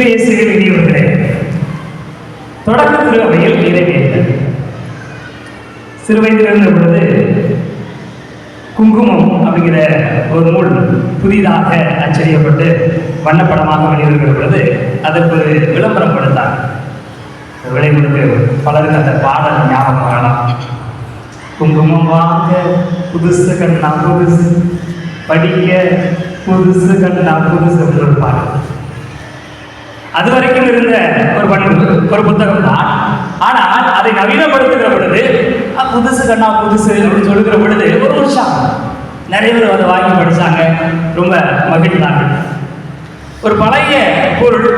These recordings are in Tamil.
இயேசுவில் தொடக்க திருவையில் நிறைவேற்ற சிறுவயதில் இருந்த பொழுது குங்குமம் அப்படிங்கிற ஒரு நூல் புதிதாக அச்சரியப்பட்டு வண்ணப்படமாக வெளியிடுகிற பொழுது அதற்கு ஒரு விளம்பரம் கொடுத்தார். விளைவுக்கு பலருக்கு அந்த பாடல் ஞாபகம் வரலாம். குங்குமம் வாங்க புதுசு கண்ணா புதுசு படிக்க புதுசு கண்ணா புதுசு அப்படின்னு ஒரு பாடல். அது வரைக்கும் இருந்த ஒரு பண்பு ஒரு புத்தகம் தான். ஆனால் அதை நவீனப்படுத்துகிற பொழுது புதுசு கண்ணா புதுசு அப்படின்னு சொல்லுகிற பொழுது ஒரு உற்சாகம். நிறைய பேர் அதை வாங்கி படித்தாங்க ரொம்ப மகிழ்ந்தாங்க ஒரு பழைய பொருள்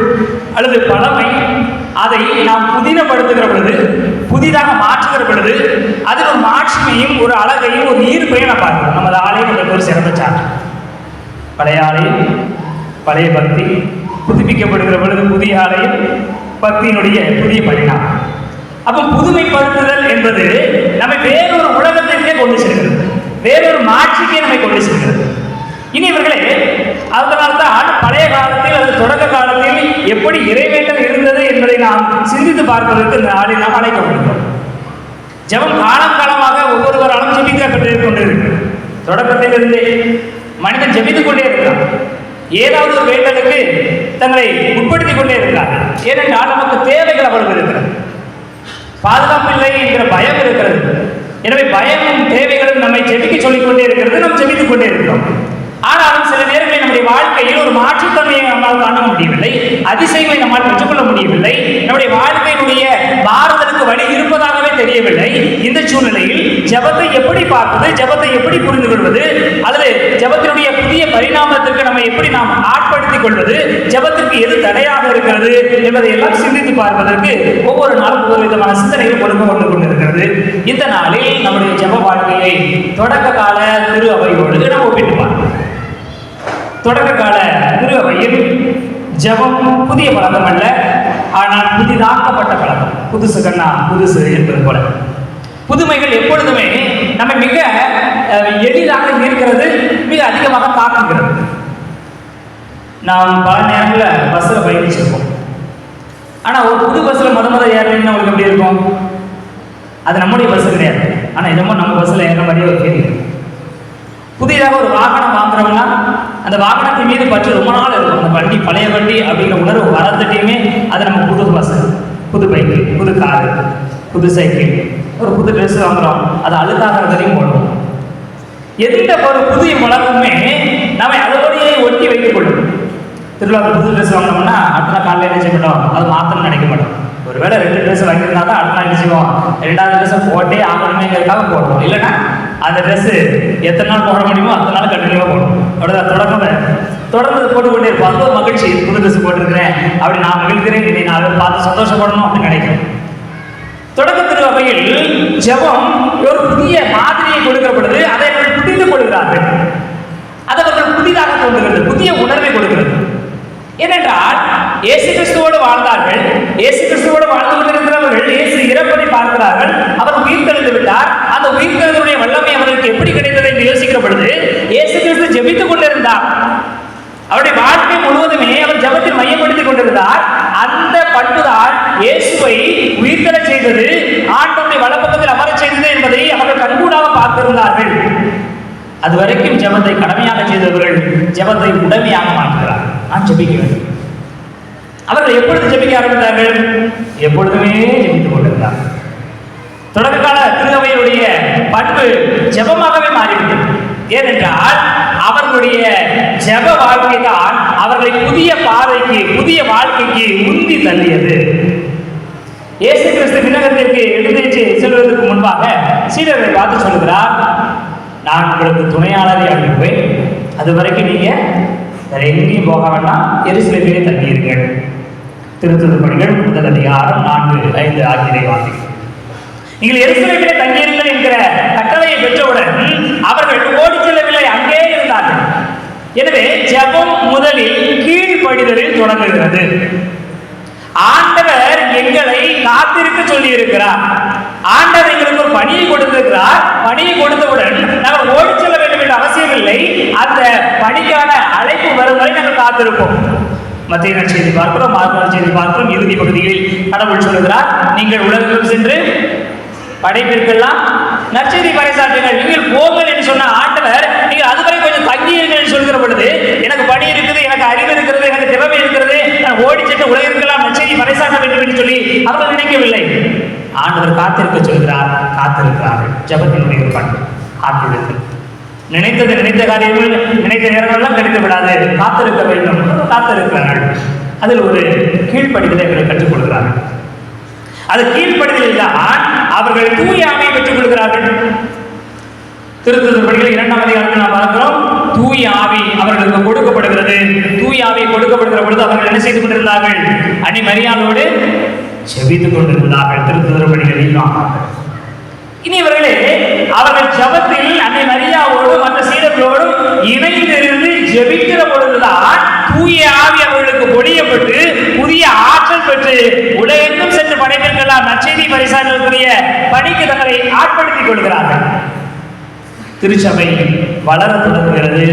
அல்லது பழமை அதை நாம் புதினப்படுத்துகிற பொழுது புதிதாக மாற்றுகிற பொழுது அதில் ஒரு மாட்சிமையும் ஒரு அழகையும் ஒரு ஈர்ப்பையும் நான் பார்க்கிறோம் நமது ஆலயம் இதற்கு ஒரு சிறந்த சான்று பழைய ஆலயம் பழைய பக்தி புதுப்பிக்கப்படுகிற பொழுது புதிய ஆலயம் பக்தியினுடைய புதிய பரிணாமம். அப்போ புதுமைப்படுத்துதல் என்பது நம்மை வேறொரு உலகத்திற்கே கொண்டு செல்கிறது. வேறொரு மாட்சிக்கே நம்மை கொண்டு செல்கிறது. இனி இவர்களே அதனால்தான் பழைய காலத்தில் அல்லது தொடக்க காலத்தில் எப்படி இறைவேண்டல் இருந்தது என்பதை நாம் சிந்தித்து பார்ப்பதற்கு இந்த நாளில் நாம் அழைக்கப்படுகிறோம் ஜெபம் காலம் காலமாக ஒவ்வொருவராலும் ஜெபிக்கப்பட்டு கொண்டிருக்கு தொடக்கத்திலிருந்தே மனிதன் ஜபித்துக் கொண்டே இருக்கிறான் ஏதாவது ஒரு வேண்டலுக்கு தங்களை உட்படுத்திக் கொண்டே இருக்கிறார். ஏனென்றால் நமக்கு தேவைகள் அவ்வளவு இருக்கிறது. பாதுகாப்பு இல்லை என்கிற பயம் இருக்கிறது. எனவே பயமும் தேவைகளும் நம்மை செபிக்க சொல்லிக் கொண்டே இருக்கிறது. நாம் செபித்துக் கொண்டே இருக்கிறோம். ஆனாலும் சில நேரங்களில் நம்முடைய வாழ்க்கையில் ஒரு மாற்றுத்தன்மையை நம்மால் காண முடியவில்லை. அதிசயங்களை நம்மால் பெற்றுக்கொள்ள முடியவில்லை. நம்முடைய வாழ்க்கையினுடைய மாறுதலுக்கு வழி இருப்பதாகவே தெரியவில்லை. இந்த சூழ்நிலையில் ஜெபத்தை எப்படி பார்ப்பது ஜெபத்தை எப்படி புரிந்து கொள்வது அல்லது ஜெபத்தினுடைய புதிய பரிணாமத்திற்கு நம்ம எப்படி நாம் ஆட்படுத்திக் கொள்வது ஜபத்திற்கு எது தடையாக இருக்கிறது என்பதை எல்லாம் சிந்தித்து பார்ப்பதற்கு ஒவ்வொரு நாளும் ஒவ்வொரு விதமான சிந்தனைகள் கொடுக்க கொண்டு கொண்டிருக்கிறது. இந்த நாளில் நம்முடைய ஜெப வாழ்க்கையை தொடக்க கால திரு அவையோடு நம்ம ஒப்பிட்டு பார்ப்போம். தொடக்க கால திருவையில் ஜபம் ஜெபம் புதிய பழக்கம் அல்ல ஆனால் புதிதாக்கப்பட்ட பழக்கம். புதுசு கண்ணா புதுசு என்பது போல. புதுமைகள் எப்பொழுதுமே நம்ம மிக எளிதாக இருக்கிறது மிக அதிகமாக தாக்குகிறது. நாம் பல நேரங்களில் பஸ்ஸில் பயணிச்சிருக்கோம் ஆனால் ஒரு புது பஸ்ஸில் முத முத ஏறணும்னு உங்களுக்கு எப்படி இருக்கும்? அது நம்முடைய பஸ் கிடையாது. ஆனால் என்னமோ நம்ம பஸ்ஸில் ஏற மாதிரியே ஒரு ஃபீல் புதிதாக ஒரு வாகனம் வாங்குறோம்னா அந்த வாகனத்தின் மீது பற்றி ரொம்ப நாள் இருக்கும். அந்த வண்டி பழைய வண்டி அப்படிங்கிற உணர்வு வரத்தட்டையுமே அது நம்ம புது பஸ் புது பைக்கு புது காரு புது சைக்கிள் ஒரு புது ட்ரெஸ் வாங்குறோம். அது அழுக்காகிறதையும் போடுவோம். எந்த ஒரு புதிய வளர்ப்புமே நம்ம அதோடையே ஒட்டி வைத்துக் கொள்ளும். திருவிழா புது ட்ரெஸ் வாங்கினோம்னா அடுத்த நாள் காலையில் என்ன செய்யணும் அது மாத்திரம் நினைக்க மாட்டோம். ஒருவேளை ரெண்டு ட்ரெஸ் வாங்கியிருந்தா தான் அடுத்த நாள் என்ன செய்வோம்? ரெண்டாவது ட்ரெஸ்ஸை போட்டே ஆகணுமேங்கிறதுக்காக போடுவோம். இல்லைன்னா அந்த ட்ரெஸ்ஸு எத்தனை நாள் போட முடியுமோ அத்தனை நாள் கண்டினியூவாக போடுவோம் அவ்வளோதான் தொடர்ந்து தொடர்ந்து போட்டுக்கொண்டே இருப்போம். அது ஒரு மகிழ்ச்சி புது ட்ரெஸ் போட்டிருக்கிறேன். அப்படி நான் மகிழ்கிறேன். இதை நான் அதை பார்த்து சந்தோஷப்படணும் அப்படின்னு நினைக்கிறேன். தொடக்கத்தின் வகையில் ஜெபம் ஒரு புதிய மாதிரியை கொடுக்கப்படுது அதை அவர்கள் புரிந்து கொள்கிறார்கள். அது அவர்கள் புதிதாக தோன்றுகிறது. புதிய உணர்வை கொடுக்கிறது. ஏனென்றால் ஏசு கிறிஸ்துவோடு வாழ்ந்தார்கள். ஏசு கிறிஸ்துவோடு வாழ்ந்து பார்க்கிறார்கள் அவர் உயிர்த்தெழுந்து விட்டார். அந்த உயிர் வல்லமை அவருக்கு எப்படி கிடைத்தது என்று யோசிக்கிற பொழுது இயேசு கிறிஸ்து ஜெபித்துக் கொண்டிருந்தார். அவருடைய வாழ்க்கை முழுவதுமே அவர் ஜபத்தில் மையப்படுத்திக் கொண்டிருந்தார். அந்த பண்புதான் இயேசுவை உயிர்த்தெழச் செய்தது. ஆண்டவருடைய வலப்பக்கத்தில் அமரச் செய்தது என்பதை அவர்கள் கண்கூடாக பார்த்திருந்தார்கள். அது வரைக்கும் ஜெபத்தை கடமையாக செய்தவர்கள் ஜபத்தை உடமையாக மாற்றுகிறார். நான் ஜபிக்க வேண்டும் அவர்கள் எப்பொழுது ஜெபிக்க ஆரம்பித்தார்கள்? எப்பொழுதுமே ஜபித்துக் கொண்டிருந்தார்கள் தொடக்க கால திருநவையுடைய பண்பு ஜெபமாகவே மாறிவிட்டது. ஏனென்றால் அவர்களுடைய ஜெப வாழ்க்கை தான் அவர்களை புதிய பாதைக்கு புதிய வாழ்க்கைக்கு உந்தி தள்ளியது. இயேசு கிறிஸ்து விண்ணகத்திற்கு எழுந்தேச்சு செல்வதற்கு முன்பாக சீடர்களை பார்த்து சொல்லுகிறார் நான் உங்களுக்கு துணையாளரை அனுப்புவேன். அது வரைக்கும் நீங்க வேற எங்கேயும் போக வேண்டாம். எரிசிலே தங்கியிருங்கள். திருத்துது பணிகள் முதல் அதிகாரம் நான்கு ஐந்து ஆகியவை வாசிக்கிறேன் நீங்கள் எருசலேமிலே தங்கியிருங்கள் என்கிற கட்டளையை பெற்றவுடன் அவர்கள் ஓடி செல்லவில்லை அங்கே இருந்தார்கள். எனவே ஜெபம் முதலில் கீழ்ப்படிதலில் தொடங்குகிறது. ஆண்டவர் எங்களை காத்திருக்க சொல்லி இருக்கிறார் ஆண்டவர் எங்களுக்கு ஒரு பணியை கொடுத்திருக்கிறார். பணியை கொடுத்தவுடன் நாங்கள் ஓடிச் செல்ல வேண்டும் என்ற அவசியம் இல்லை. அந்த பணிக்கான அழைப்பு வரும் வரை நாங்கள் காத்திருப்போம். மத்திய நற்செய்தி பார்க்கிறோம் மார்க்க நற்செய்தி பார்க்கிறோம். இறுதி பகுதியில் கடவுள் சொல்லுகிறார் நீங்கள் உலகம் சென்று படைப்பிற்கெல்லாம் நற்செய்தி பறைசாற்றுங்கள் நீங்கள் போங்கள் என்று சொன்ன ஆண்டவர் நீங்கள் அதுவரை கொஞ்சம் தங்கியிருங்கள் சொல்கிற பொழுது எனக்கு பணி இருக்குது எனக்கு அறிவு இருக்கிறது எனக்கு திறமை இருக்கிறது நான் ஓடி சென்று உலகிற்கெல்லாம் நற்செய்தி பறைசாற்ற வேண்டும் என்று சொல்லி அவர்கள் நினைக்கவில்லை. ஆண்டவர் காத்திருக்க சொல்கிறார் காத்திருக்கிறார்கள் ஜபத்தினுடைய பண்பு காத்திருத்தல் நினைத்தது நினைத்த காரியங்கள் நினைத்த நேரங்கள்லாம் கிடைத்து விடாது. காத்திருக்க வேண்டும் காத்திருக்கிறார்கள். அதில் ஒரு கீழ்ப்படிதலை எங்களுக்கு கற்றுக் கொடுக்கிறார்கள். அது கீழ்ப்படிதலில் தான் அவர்கள் தூய ஆவியை பெற்றுக் கொள்கிறார்கள். திருத்தூதர் பணிகள் இரண்டாம் அதிகாரத்தில் நாம் பார்க்கிறோம். தூய ஆவி அவர்களுக்கு கொடுக்கப்படுகிறது. தூய ஆவி கொடுக்கப்படுகிற பொழுது அவர்கள் என்ன செய்து கொண்டிருந்தார்கள்? அணி மரியாதையோடு செவித்துக் கொண்டிருந்தார்கள் திருத்தூதர் பணிகளில் இனி இவர்களே அவர்கள் ஜபத்தில் அன்னை மரியாவோடு மற்ற சீடர்களோடும் இணைந்திருந்து ஜெபிக்கிற பொழுதுதான் தூய ஆவி அவர்களுக்கு பொழியப்பட்டு புதிய ஆற்றல் பெற்று உலகெங்கும் சென்று படைப்பிற்கெல்லாம் நச்செய்தி பரிசாற்றக்கூடிய பணிக்கு தங்களை ஆட்படுத்திக் கொள்கிறார்கள். திருச்சபை வளர தொடங்குகிறது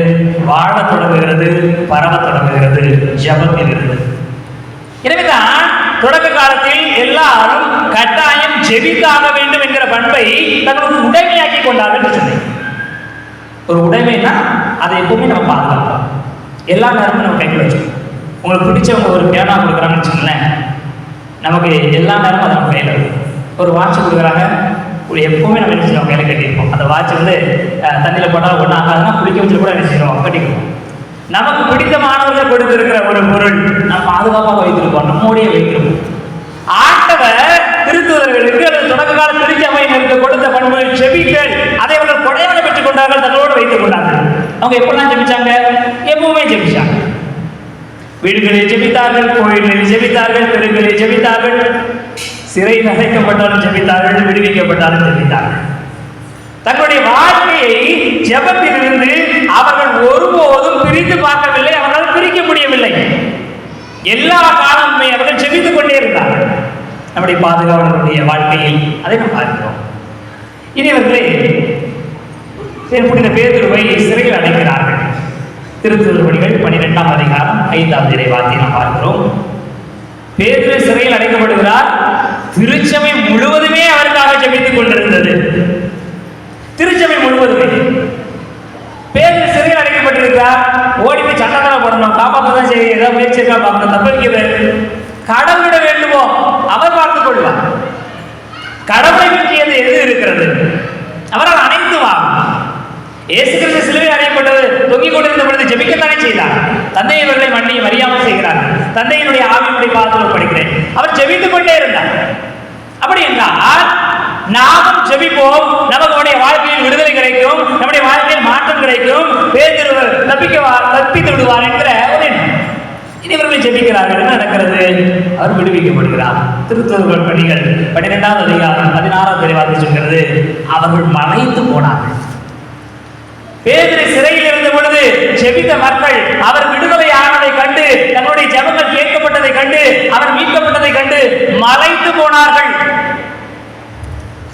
வாழ தொடங்குகிறது பரவ தொடங்குகிறது ஜபத்தில் இருந்து. தொடக்க காலத்தில் எல்லாரும் கட்டாயம் ஜெபித்தாக வேண்டும் என்கிற பண்பை தங்களுக்கு உடைமையாக்கி கொண்டார்கள் என்று சொன்னேன். ஒரு உடைமைனா அதை எப்பவுமே நம்ம பாதுகாப்போம் எல்லா நேரமும் நம்ம கைக்கு வச்சுக்கணும். உங்களுக்கு பிடிச்சவங்க ஒரு பேனா கொடுக்குறாங்கன்னு வச்சுக்கோங்களேன். நமக்கு எல்லா நேரமும் அதை நம்ம கையில் இருக்கும். ஒரு வாட்ச் கொடுக்குறாங்க. ஒரு எப்பவுமே நம்ம என்ன செய்வோம்? கையில் கட்டியிருப்போம். அந்த வாட்ச் வந்து தண்ணியில் போட்டால் ஒன்றும் ஆகாதுன்னா குளிக்க வச்சு கூட என்ன செய்வோம்? கட்டிக்கிறோம் நமக்கு பிடித்தமானவர்கள் கொடுத்திருக்கிற ஒரு பொருள். நாம் பாதுகாப்பாக வைத்திருப்போம் நம்மோடைய வைத்திருப்போம் ஆண்டவர் திருத்துவர்களுக்கு அல்லது தொடக்க கால திருச்சபையினருக்கு கொடுத்த பண்பு செபிகள் அதை அவர்கள் கொடையாக பெற்றுக் கொண்டார்கள் தங்களோடு வைத்துக் கொண்டார்கள். அவங்க எப்பெல்லாம் ஜெபிச்சாங்க? எப்பவுமே ஜெபிச்சாங்க. வீடுகளில் ஜெபித்தார்கள் கோயில்களில் ஜெபித்தார்கள் தெருக்களில் ஜெபித்தார்கள். சிறையில் அழைக்கப்பட்டாலும் ஜெபித்தார்கள் விடுவிக்கப்பட்டாலும் ஜெபித்தார்கள். தங்களுடைய வாழ்க்கையை ஜபத்திலிருந்து அவர்கள் ஒருபோதும் பிரித்து பார்க்கவில்லை அவர்களால் பிரிக்க முடியவில்லை. எல்லா காலமுமே அவர்கள் செபித்துக் கொண்டே இருந்தார்கள். நம்முடைய பாதுகாவலர்களுடைய வாழ்க்கையில் அதை நாம் பார்க்கிறோம். இனி வந்து சரி, புனித பேதுருவை சிறையில் அடைக்கிறார்கள். திருத்துதல் பனிரெண்டாம் அதிகாரம் ஐந்தாவது இறைவாத்தை நாம் பார்க்கிறோம். பேதுரு சிறையில் அடைக்கப்படுகிறார். திருச்சபை முழுவதுமே அவருக்காக ஜபித்துக் கொண்டிருந்தது. திருச்சபை முழுவதுமே. பேர் சிறையில் அடைக்கப்பட்டிருக்கா ஓடி போய் சட்டத்தில் போடணும். காப்பாற்ற தான் சரி ஏதாவது முயற்சி இருக்கா பார்க்கணும். தப்பிக்கிறது கடவுளிட வேண்டுமோ அவர் பார்த்துக் கொள்வார். கடவுளை பற்றியது எது இருக்கிறது? அவரால் அனைத்து வா இயேசு கிறிஸ்து சிலுவை அறையப்பட்டது தொங்கிக் கொண்டிருந்த பொழுது ஜெபிக்கத்தானே செய்தார். தந்தை இவர்களை மன்னியும் அறியாமல் செய்கிறார். தந்தையினுடைய ஆவியினுடைய பாதத்தில் படிக்கிறேன். அவர் ஜெபித்துக் கொண்டே இருந்தார். அப்படி என்றால் நாமும் ஜெபிப்போம். நமக்கு வாழ்க்கையில் விடுதலை கிடைக்கும். நம்முடைய வாழ்க்கையில் மாற்றம் கிடைக்கும். பேர் தப்பிக்க தப்பித்து விடுவார் என்கிற ஒரு இவர்கள் ஜெபிக்கிறார்கள். என்ன நடக்கிறது? அவர் விடுவிக்கப்படுகிறார். திருத்தூர்கள் பணிகள் பன்னிரெண்டாவது அதிகாரம் பதினாறாவது தெளிவாக சொல்கிறது அவர்கள் மறைந்து போனார்கள். பேதிரி சிறையில் இருந்த பொழுது ஜெபித்த மக்கள் அவர் விடுதலை ஆனதை கண்டு தன்னுடைய ஜபங்கள் கேட்கப்பட்டதை கண்டு அவர் மீட்கப்பட்டதை கண்டு மறைந்து போனார்கள்.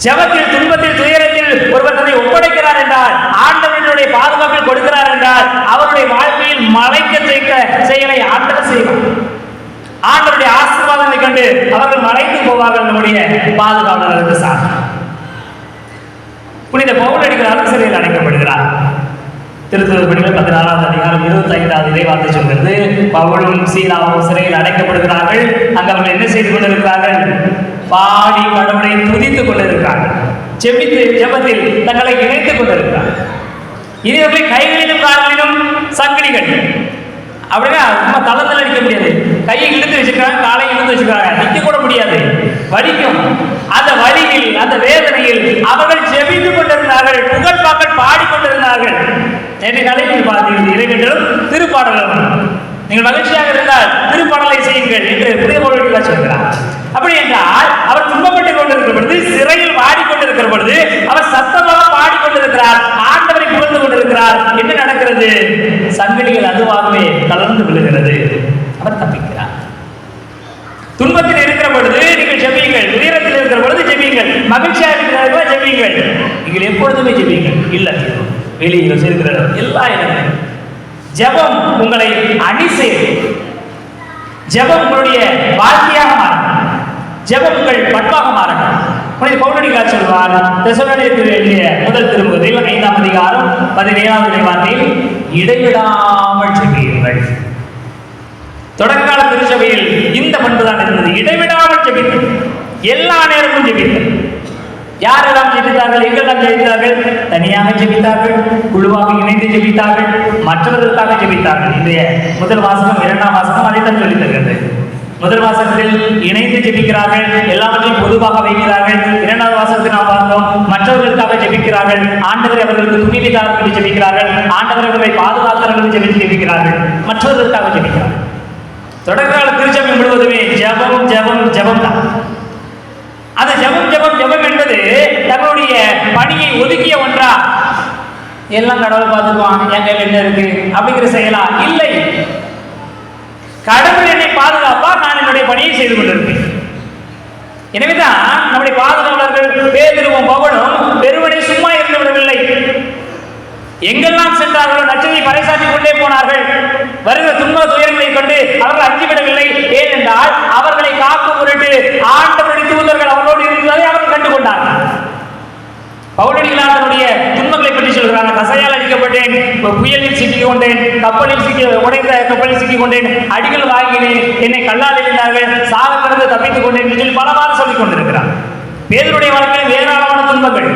ஜெபத்தில் துன்பத்தில் துயரத்தில் ஒருவர் தன்னை ஒப்படைக்கிறார் என்றால் ஆண்டவனுடைய பாதுகாப்பில் கொடுக்கிறார் என்றால் அவருடைய வாழ்க்கையில் மலைக்க செய்கிற செயலை ஆண்டவர் செய்வார். ஆண்டவருடைய ஆசீர்வாதங்களை கண்டு அவர்கள் மறைந்து போவார்கள் நம்முடைய பாதுகாவலர்களுக்கு சார் புனித பவுல் அடிகளாரும் சிறையில் திருத்துவர் பணிகள் பதினாறாவது அதிகாரம் இருபத்தி ஐந்தாவது இறைவார்த்தை சொல்கிறது. பவுலும் சீலாவும் சிறையில் அடைக்கப்படுகிறார்கள். அங்கு அவர்கள் என்ன செய்து கொண்டிருக்கிறார்கள்? பாடி கடவுளை துதித்துக் கொண்டிருக்கிறார்கள். ஜெபித்து ஜெபத்தில் தங்களை இணைத்துக் கொண்டிருக்கிறார்கள். இவர்களை கைகளிலும் கால்களிலும் சங்கிலிகள். அப்படின்னா நம்ம தளத்தில் நிற்க முடியாது. கையை இழுத்து வச்சுக்கிறாங்க காலை இழுத்து வச்சுக்கிறாங்க. நிற்க கூட முடியாது. வலிக்கும் அந்த வழியில் அந்த வேதனையில் அவர்கள் செவிந்து கொண்டிருந்தார்கள் புகழ் பாக்கள் பாடிக்கொண்டிருந்தார்கள் நேற்று கலைஞர் பார்த்தீர்கள் இறைவர்களும் திருப்பாடலும். நீங்கள் மகிழ்ச்சியாக இருந்தால் திருப்பாடலை செய்யுங்கள் என்று புதிய பொருட்கள் சொல்கிறார். அப்படி என்றால் அவர் துன்பப்பட்டுக் கொண்டிருக்கிற பொழுது சிறையில் வாடிக்கொண்டிருக்கிற பொழுது அவர் சத்தமாக பாடிக்கொண்டிருக்கிறார் ஆண்டவரை புகழ்ந்து கொண்டிருக்கிறார். என்ன நடக்கிறது? சங்கிலிகள் அதுவாகவே தளர்ந்து விழுகிறது. அவர் தப்பிக்கிறார். துன்பத்தில் இருக்கிற பொழுது நீங்கள் ஜெபியுங்கள் உயரத்தில் இருக்கிற பொழுது ஜெபியுங்கள். மகிழ்ச்சியாக இருக்கிற ஜெபியுங்கள். நீங்கள் எப்பொழுதுமே ஜெபியுங்கள். இல்லத்திலும் வெளியில் இருக்கிற எல்லா இடங்களும் ஜெபம் உங்களை அணி செய்யும் ஜெபம் உங்களுடைய வாழ்க்கையாக மாறும். ஜெபம் உங்கள் பண்பாக மாறும் புனித பவுலடிகளார் சொல்வார். தெசலோனியருக்கு எழுதிய முதல் திருமுகத்தில் ஐந்தாம் அதிகாரம் பதினேழாவது வார்த்தையில் இடைவிடாமல் ஜெபியுங்கள். தொடர்கால திருச்சபையில் இந்த பண்பு தான் இருந்தது. இடைவிடாமல் ஜெபித்தல் எல்லா நேரமும் ஜெபித்தார் யாரெல்லாம் ஜெபித்தார்கள் எங்கெல்லாம் ஜெபித்தார்கள்? தனியாக ஜெபித்தார்கள் குழுவாக இணைந்து ஜெபித்தார்கள் மற்றவர்களுக்காக ஜெபித்தார்கள். இன்றைய முதல் வாசகம் இரண்டாம் வாசகம் அதைத்தான் சொல்லி தருகிறது. முதல் வாசகத்தில் இணைந்து ஜெபிக்கிறார்கள் எல்லாவற்றையும் பொதுவாக வைக்கிறார்கள். இரண்டாவது வாசகத்தில் நாம் பார்த்தோம் மற்றவர்களுக்காக ஜெபிக்கிறார்கள். ஆண்டவர் அவர்களுக்கு துணிவிதார் ஜெபிக்கிறார்கள். ஆண்டவர் அவர்களை பாதுகாக்கிறார்கள் ஜெபித்து ஜெபிக்கிறார்கள். மற்றவர்களுக்காக ஜெபிக்கிறார்கள். தொடர்கால திருச்சபை முழுவதுமே ஜெபம் ஜெபம் ஜெபம் தான் அந்த ஜெபம் ஜெபம் ஜெபம் என்பது தன்னுடைய பணியை ஒதுக்கிய ஒன்றா. எல்லாம் கடவுள் பார்த்துக்குவான் என் கையில் என்ன இருக்கு? அப்படிங்கிற செயலா? இல்லை. கடவுள் என்னை பாதுகாப்பா நான் என்னுடைய பணியை செய்து கொண்டிருப்பேன். எனவேதான் நம்முடைய பாதுகாவலர்கள் பேதிருவும் பவனும் வெறுமனே சும்மா இருந்து விடவில்லை எங்கெல்லாம் சென்றார்களோ நச்சதை பறைசாற்றி கொண்டே போனார்கள். வருகிற துன்ப துயரங்களை கொண்டு அவர்கள் அஞ்சிவிடவில்லை. ஏனென்றால் அவர்களை காக்கும் பொருட்டு ஆண்டவருடைய தூதர்கள் அவனோடு இருந்ததை அவன் கண்டுகொண்டான் கொண்டார்கள் துன்பங்களை பற்றி சொல்கிறான் கசையால் அடிக்கப்பட்டேன் புயலில் சிக்கிக் கொண்டேன் கப்பலில் சிக்கி உடைந்த கப்பலில் சிக்கிக் கொண்டேன் அடிகள் வாங்கினேன் என்னை கல்லால் எறிந்தார்கள் சாக கடந்து தப்பித்துக் கொண்டேன் என்று சொல்லி பலவாறு சொல்லிக் கொண்டிருக்கிறான். பேதருடைய வாழ்க்கையில் ஏராளமான துன்பங்கள்.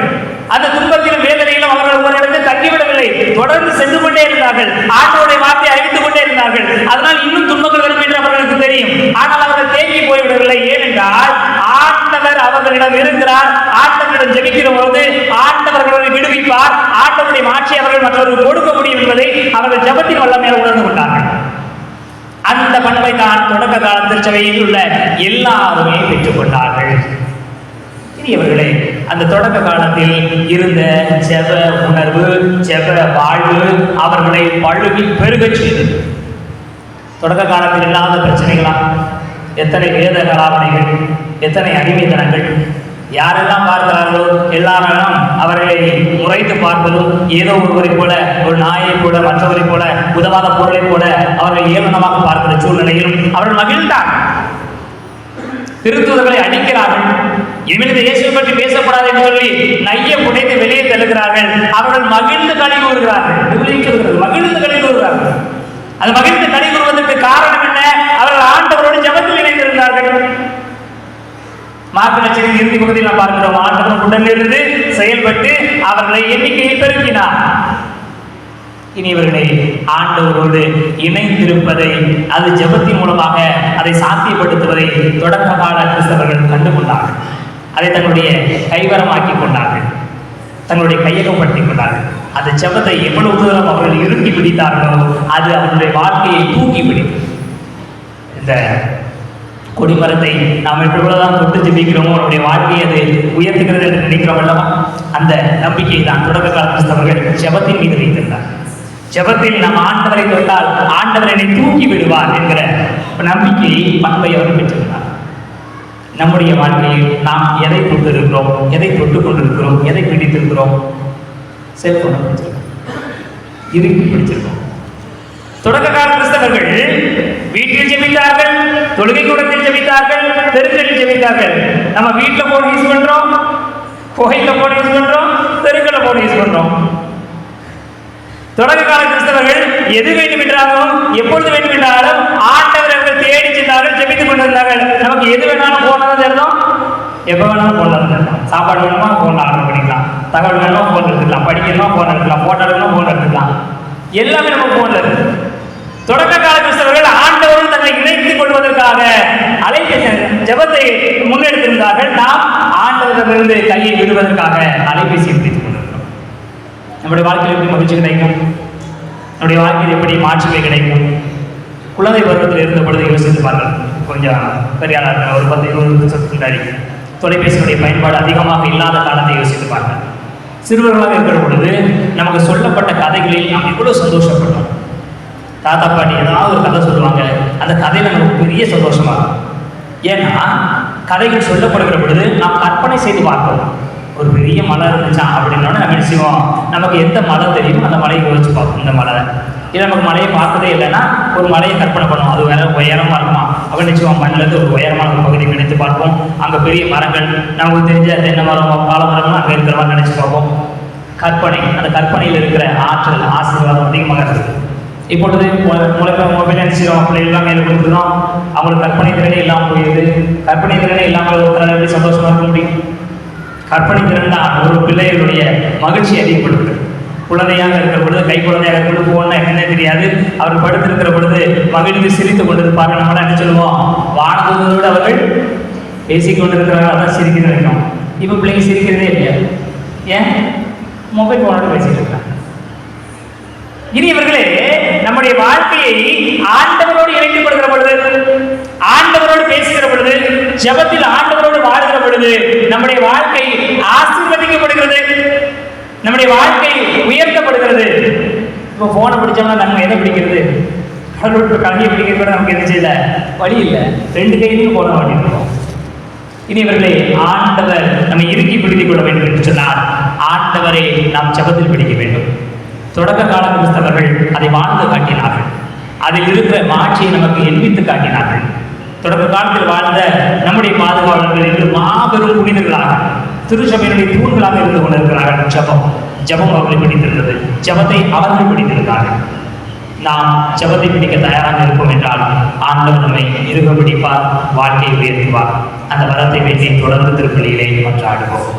அந்த துன்பத்திலும் வேதனையிலும் அவர்கள் ஒருவரிடத்து இடத்தில் தங்கிவிடவில்லை. தொடர்ந்து சென்று கொண்டே இருந்தார்கள். ஆண்டவருடைய வார்த்தை அறிவித்துக் கொண்டே இருந்தார்கள். அதனால் இன்னும் துன்பங்கள் வரும் என்று அவர்களுக்கு தெரியும். ஆனால் அவர்கள் தேங்கி போய்விடவில்லை. ஏனென்றால் ஆண்டவர் அவர்களிடம் இருக்கிறார். ஆண்டவரிடம் ஜெபிக்கிற போது ஆண்டவர்களை விடுவிப்பார். ஆண்டவருடைய மாட்சி அவர்கள் மற்றவர்கள் கொடுக்க முடியும் என்பதை அவர்கள் ஜெபத்தின் வல்லமையில் உணர்ந்து கொண்டார்கள். அந்த பண்பை தான் தொடக்க காலத்தில் சபையில் உள்ள எல்லாருமே பெற்றுக் கொண்டார்கள். அந்த தொடக்க காலத்தில் இருந்த செவ உணர்வு செவ வாழ்வு அவர்களை பழுகி பெருகச் செய்தது. தொடக்க காலத்தில் இல்லாத பிரச்சனைகளா எத்தனை வேத கலாவணைகள் எத்தனை அடிமைத்தனங்கள்? யாரெல்லாம் பார்க்கிறார்களோ எல்லாரெல்லாம் அவர்களை முறைத்து பார்ப்பதும் ஏதோ ஒருவரை போல ஒரு நாயை போல மற்றவரை போல உதவாத பொருளை போல அவர்கள் ஏளனமாக பார்க்கிற சூழ்நிலையிலும் அவர்கள் மகிழ்ந்தார். திருத்துவர்களை அடிக்கிறார்கள். இனிமேல் இந்த இயேசுவை பற்றி பேசப்படாது என்று சொல்லி நைய புடைந்து வெளியே தள்ளுகிறார்கள். அவர்கள் மகிழ்ந்து கழி கூறுகிறார்கள். மகிழ்ந்து கழி கூறுகிறார்கள். அது மகிழ்ந்து கழி கூறுவதற்கு காரணம் என்ன? அவர்கள் ஆண்டவரோடு ஜபத்தில் இணைந்திருந்தார்கள். மார்க்க நட்சத்திர இறுதி பகுதியில் நாம் பார்க்கிறோம் ஆண்டவன் உடனிருந்து செயல்பட்டு அவர்களை எண்ணிக்கையை பெருக்கினார். இனி இவர்களை ஆண்டவரோடு இணைந்திருப்பதை அது ஜெபத்தின் மூலமாக அதை சாத்தியப்படுத்துவதை தொடக்க கால கிறிஸ்தவர்கள் கண்டுகொண்டார்கள். அதை தங்களுடைய கைவரமாக்கி கொண்டார்கள். தங்களுடைய கையகப்படுத்தி கொண்டார்கள். அந்த ஜெபத்தை எவ்வளவு தூரம் அவர்கள் இறுக்கி பிடித்தார்களோ அது அவர்களுடைய வாழ்க்கையை தூக்கி பிடித்தது இந்த கொடிமரத்தை நாம் எவ்வளவுதான் தொட்டு ஜெபிக்கிறோமோ அவருடைய வாழ்க்கையை அது உயர்த்துகிறது என்று நினைக்கிறோம் அல்லவா? அந்த நம்பிக்கை தான் தொடக்க கால கிறிஸ்தவர்கள் ஜபத்தின் மீது வைத்திருந்தார். ஜபத்தில் நாம் ஆண்டவரை தொட்டால் ஆண்டவர் என்னை தூக்கி விடுவார் என்கிற நம்பிக்கையை பண்பை அவர் பெற்றிருந்தார். நம்முடைய வாழ்க்கையில் நாம் எதை தொட்டு இருக்கிறோம் எதை தொட்டு கொண்டிருக்கிறோம் எதை பிடித்திருக்கிறோம்? செல்போனை பிடிச்சிருக்கோம். இருக்கு பிடிச்சிருக்கோம். தொடக்க கால கிறிஸ்தவர்கள் வீட்டில் ஜெபித்தார்கள் தொழுகை கூடத்தில் ஜெபித்தார்கள் தெருக்களில் ஜெபித்தார்கள். நம்ம வீட்டில் போன் யூஸ் பண்றோம் கோயில்ல போன் யூஸ் பண்றோம் தெருக்களில் போன் யூஸ் பண்றோம். தொடக்க கால கிறிஸ்தவர்கள் எது வேண்டும் என்றாலும் எப்பொழுது வேண்டும் என்றாலும் ஆண்டவர் அவர்கள் தேடி சென்றார்கள் ஜெபித்துக் கொண்டிருந்தார்கள். நமக்கு எது வேணாலும் போன் தான் எப்போ வேணாலும் போன் தான் சாப்பாடு வேணுமா? போன் ஆர்டர் பண்ணிக்கலாம். தகவல் வேணுமா? போன் எடுத்துக்கலாம். படிக்கணுமா? போன் எடுத்துக்கலாம். போட்டோ வேணுமா போன் எடுத்துக்கலாம். எல்லாமே நம்ம போன்ல இருக்கு. தொடக்க கால கிறிஸ்தவர்கள் ஆண்டவரும் தன்னை இணைத்துக் கொள்வதற்காக அலைபேசி ஜெபத்தை முன்னெடுத்திருந்தார்கள். நாம் ஆண்டவரிடமிருந்து கையை விடுவதற்காக அலைபேசி பிடித்துக் கொண்டிருக்கிறோம். நம்முடைய வாழ்க்கையில் எப்படி மகிழ்ச்சி கிடைக்கும்? நம்முடைய வாழ்க்கையில் எப்படி மாற்றுமை கிடைக்கும்? குழந்தை பருவத்தில் இருந்த பொழுது யோசித்து பாருங்கள். கொஞ்சம் பெரியாரா ஒரு பத்து இருபது வருஷத்துக்கு முன்னாடி தொலைபேசியினுடைய பயன்பாடு அதிகமாக இல்லாத காலத்தை யோசித்து பாருங்கள். சிறுவர்களாக இருக்கிற பொழுது நமக்கு சொல்லப்பட்ட கதைகளில் நாம் எவ்வளோ சந்தோஷப்படுறோம் தாத்தா பாட்டி ஏதாவது ஒரு கதை சொல்லுவாங்க. அந்த கதையில நமக்கு பெரிய சந்தோஷமா இருக்கும். ஏன்னா கதைகள் சொல்லப்படுகிற பொழுது நாம் கற்பனை செய்து பார்ப்போம். ஒரு பெரிய மலை இருந்துச்சா அப்படின்னோட நம்ம செய்வோம்? நமக்கு எந்த மலை தெரியும் அந்த மலையை யோசிச்சு பார்ப்போம் இந்த மலை இல்லை நமக்கு மலையை பார்த்ததே இல்லைன்னா ஒரு மலையை கற்பனை பண்ணுவோம். அது வேற உயரமாக இருக்குமா? அப்படின்னு நிச்சயம் மண்ணிலேருந்து ஒரு உயரமான ஒரு பகுதியை நினைத்து பார்ப்போம். அங்கே பெரிய மரங்கள் நமக்கு தெரிஞ்ச தென்னை மரம் பால மரம்லாம் அங்கே இருக்கிற மாதிரி நினைச்சு பார்ப்போம். கற்பனை அந்த கற்பனையில் இருக்கிற ஆற்றல் ஆசீர்வாதம் அதிகமாக இருக்குது இப்பொழுது முழக்க மொபைல் நினைச்சிடும் பிள்ளைகள் மேலே கொடுத்துருந்தோம் அவங்களுக்கு கற்பனை திறனே இல்லாமல் போயிடுது கற்பனை திறனே இல்லாமல் ஒருத்தரால் எப்படி சந்தோஷமா இருக்க முடியும்? கற்பனை திறன் தான் ஒரு பிள்ளைகளுடைய மகிழ்ச்சி அதிகப்படுது குழந்தையாக இருக்கிற பொழுது கை குழந்தையாக இருக்கிற பொழுது போனா என்னன்னே தெரியாது. அவர் படுத்திருக்கிற பொழுது மகிழ்ந்து சிரித்து கொண்டிருப்பார்கள். நம்மளாம் என்ன சொல்லுவோம்? வானதூதரோடு அவர்கள் பேசிக் கொண்டிருக்கிறார்கள். அதான் சிரிக்கிறது வைக்கும் இப்போ பிள்ளைங்க சிரிக்கிறதே இல்லையா? ஏன்? மொபைல் ஃபோனோட பேசிட்டு இருக்காங்க. இனி இவர்களே நம்முடைய வாழ்க்கையை ஆண்டவரோடு இணைக்கப்படுகிற பொழுது ஆண்டவரோடு பேசுகிற பொழுது ஜெபத்தில் ஆண்டவரோடு வாழ்கிற பொழுது நம்முடைய வாழ்க்கை ஆசீர்வதிக்கப்படுகிறது. நம்முடைய வாழ்க்கை உயர்த்தப்படுகிறது. இப்போ போனை பிடிச்சோம்னா நம்ம எதை பிடிக்கிறது? கடவுள் கல்வியை பிடிக்கிறது கூட நமக்கு எது செய்யல. வழி இல்லை. ரெண்டு கையிலையும் போன வாட்டிருக்கோம் இனி இவர்களை ஆண்டவர் நம்மை இறுக்கி பிடித்துக் கொள்ள வேண்டும் என்று சொன்னால் ஆண்டவரை நாம் ஜெபத்தில் பிடிக்க வேண்டும். தொடக்க கால கிறிஸ்தவர்கள் அதை வாழ்ந்து காட்டினார்கள். அதில் இருக்கிற மாட்சியை நமக்கு எண்பித்து காட்டினார்கள். தொடக்க காலத்தில் வாழ்ந்த நம்முடைய பாதுகாவலர்கள் இன்று மாபெரும் புனிதர்களாக திருச்சபையினுடைய தூண்களாக இருந்து கொண்டிருக்கிறார்கள். ஜெபம் ஜெபம் அவர்களை பிடித்திருந்தது. ஜெபத்தை அவர்கள் பிடித்திருந்தார்கள். நாம் ஜபத்தை பிடிக்க தயாராக இருப்போம் என்றால் ஆண்டவர் நம்மை இருக பிடிப்பார் வாழ்க்கையை உயர்த்துவார். அந்த வரத்தை வேண்டி தொடர்ந்து திருப்பலியிலே மன்றாடுவோம்.